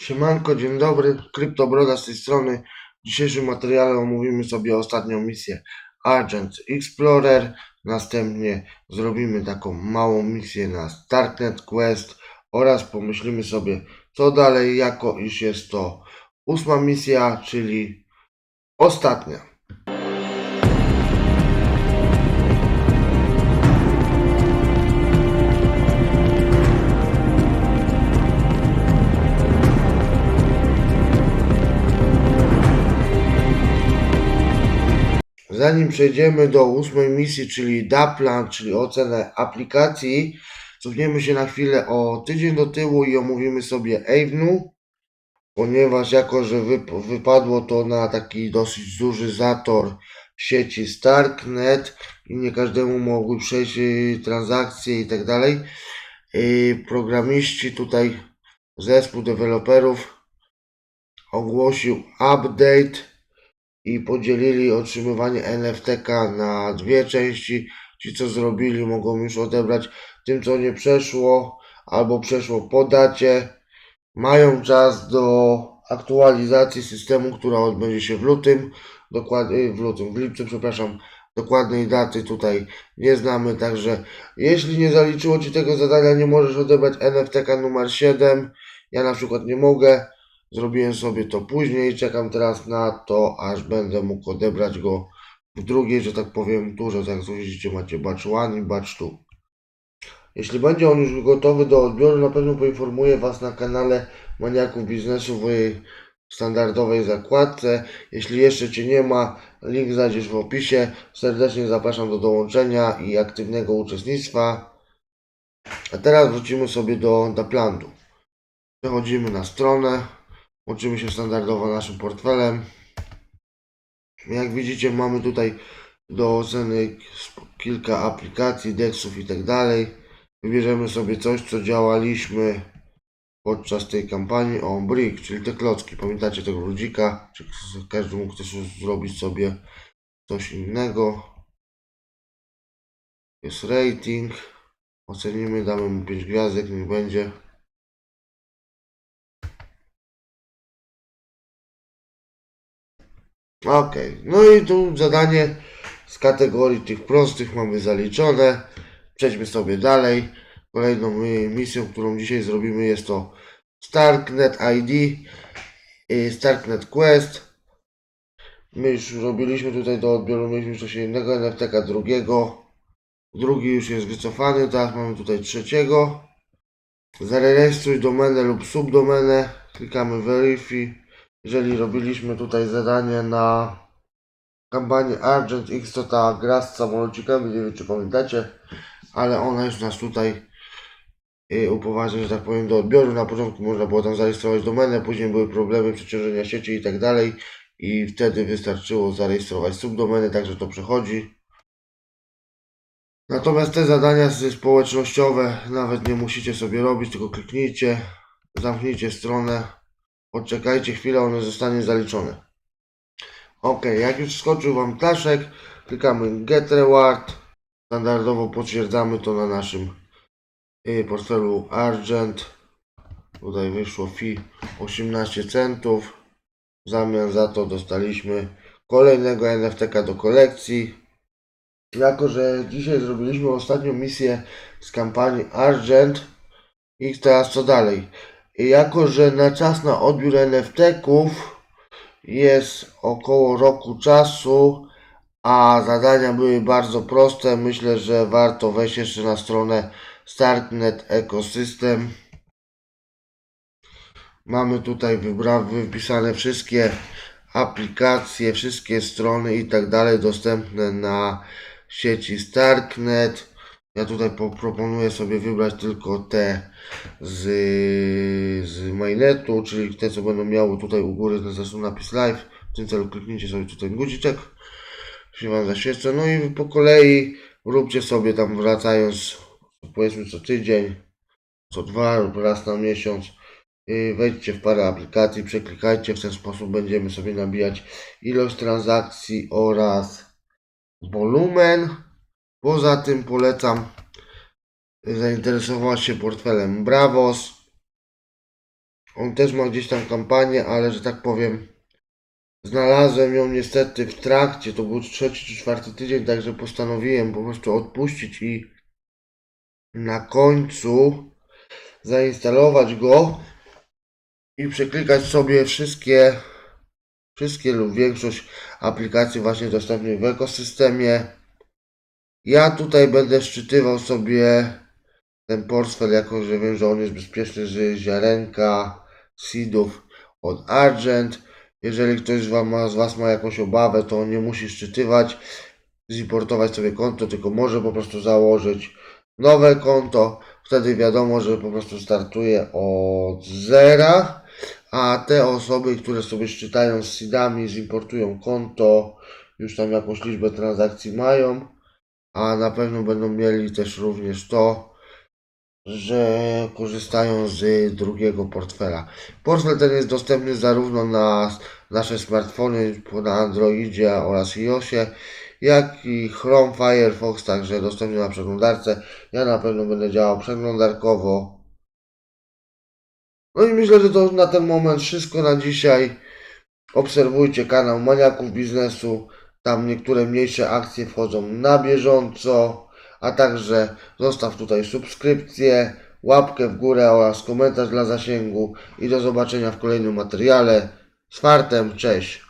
Siemanko, dzień dobry, Kryptobroda z tej strony. W dzisiejszym materiale omówimy sobie ostatnią misję Agent Explorer. Następnie zrobimy taką małą misję na Starknet Quest oraz pomyślimy sobie co dalej, jako iż jest to ósma misja, czyli ostatnia. Zanim przejdziemy do ósmej misji, czyli DAPLAN, czyli ocenę aplikacji, cofniemy się na chwilę o tydzień do tyłu i omówimy sobie Avenu, ponieważ jako, że wyp- wypadło to na taki dosyć duży zator sieci Starknet i nie każdemu mogły przejść y, transakcje i tak dalej, y, programiści tutaj, zespół deweloperów ogłosił update i podzielili otrzymywanie NFTK na dwie części. Ci, co zrobili, mogą już odebrać. Tym, co nie przeszło albo przeszło po dacie, mają czas do aktualizacji systemu, która odbędzie się w lutym. Dokładnie w lutym, w lipcu, przepraszam. Dokładnej daty tutaj nie znamy, także jeśli nie zaliczyło Ci tego zadania, nie możesz odebrać NFTK numer 7. Ja na przykład nie mogę. Zrobiłem sobie to później, czekam teraz na to, aż będę mógł odebrać go w drugiej, że tak powiem, turze. Tak jak widzicie, macie batch 1 i batch 2. Jeśli będzie on już gotowy do odbioru, na pewno poinformuję Was na kanale Maniaków Biznesu w standardowej zakładce. Jeśli jeszcze Cię nie ma, link znajdziesz w opisie. Serdecznie zapraszam do dołączenia i aktywnego uczestnictwa. A teraz wrócimy sobie do Daplandu. Przechodzimy na stronę. Łączymy się standardowo naszym portfelem. Jak widzicie, mamy tutaj do oceny kilka aplikacji, dexów i tak dalej. Wybierzemy sobie coś, co działaliśmy podczas tej kampanii. O, Brick, czyli te klocki. Pamiętacie tego ludzika? Czy każdy mógł też zrobić sobie coś innego. Jest rating. Ocenimy, damy mu 5 gwiazdek, niech będzie. Ok, no i tu zadanie z kategorii tych prostych mamy zaliczone. Przejdźmy sobie dalej. Kolejną misją, którą dzisiaj zrobimy jest to Starknet ID, y, Starknet Quest. My już robiliśmy tutaj do odbioru, mieliśmy wcześniej jednego NFTK, drugiego. Drugi już jest wycofany, teraz mamy tutaj trzeciego. Zarejestruj domenę lub subdomenę. Klikamy Verify. Jeżeli robiliśmy tutaj zadanie na kampanię Argent X, to ta gra z samolocikami, nie wiem czy pamiętacie, ale ona już nas tutaj y, upoważnia, że tak powiem, do odbioru. Na początku można było tam zarejestrować domenę, później były problemy przeciążenia sieci i tak dalej i wtedy wystarczyło zarejestrować subdomenę, także to przechodzi. Natomiast te zadania społecznościowe nawet nie musicie sobie robić, tylko kliknijcie, zamknijcie stronę, odczekajcie chwilę, one zostanie zaliczone. Ok, jak już skoczył Wam ptaszek, klikamy Get Reward. Standardowo potwierdzamy to na naszym y, portfelu Argent. Tutaj wyszło fee 18 centów. W zamian za to dostaliśmy kolejnego NFTK do kolekcji. Jako, że dzisiaj zrobiliśmy ostatnią misję z kampanii Argent i teraz co dalej? Jako, że na czas na odbiór NFT-ków jest około roku czasu, a zadania były bardzo proste. Myślę, że warto wejść jeszcze na stronę Starknet Ecosystem. Mamy tutaj wypisane wszystkie aplikacje, wszystkie strony i tak dalej dostępne na sieci Starknet. Ja tutaj po- proponuję sobie wybrać tylko te z, z mainnetu, czyli te, co będą miały tutaj u góry ten zresztą napis live. W tym celu kliknijcie sobie tutaj guziczek, się Wam zaświeca. No i po kolei róbcie sobie tam wracając, powiedzmy co tydzień, co dwa lub raz na miesiąc. Wejdźcie w parę aplikacji, przeklikajcie, w ten sposób będziemy sobie nabijać ilość transakcji oraz wolumen. Poza tym polecam zainteresować się portfelem Bravos. On też ma gdzieś tam kampanię, ale że tak powiem, znalazłem ją niestety w trakcie. To był trzeci czy czwarty tydzień, także postanowiłem po prostu odpuścić i na końcu zainstalować go i przeklikać sobie wszystkie, wszystkie lub większość aplikacji właśnie dostępnych w ekosystemie. Ja tutaj będę szczytywał sobie ten portfel, jako że wiem, że on jest bezpieczny z ziarenka, seedów od Argent. Jeżeli ktoś z was, ma, z was ma jakąś obawę, to on nie musi szczytywać, zimportować sobie konto, tylko może po prostu założyć nowe konto. Wtedy wiadomo, że po prostu startuje od zera, a te osoby, które sobie szczytają z seedami, zimportują konto, już tam jakąś liczbę transakcji mają, a na pewno będą mieli też również to, że korzystają z drugiego portfela. Portfel ten jest dostępny zarówno na nasze smartfony na Androidzie oraz iOSie, jak i Chrome, Firefox, także dostępny na przeglądarce. Ja na pewno będę działał przeglądarkowo. No i myślę, że to na ten moment wszystko na dzisiaj. Obserwujcie kanał Maniaków Biznesu. Tam niektóre mniejsze akcje wchodzą na bieżąco, a także zostaw tutaj subskrypcję, łapkę w górę oraz komentarz dla zasięgu i do zobaczenia w kolejnym materiale. Z fartem, cześć!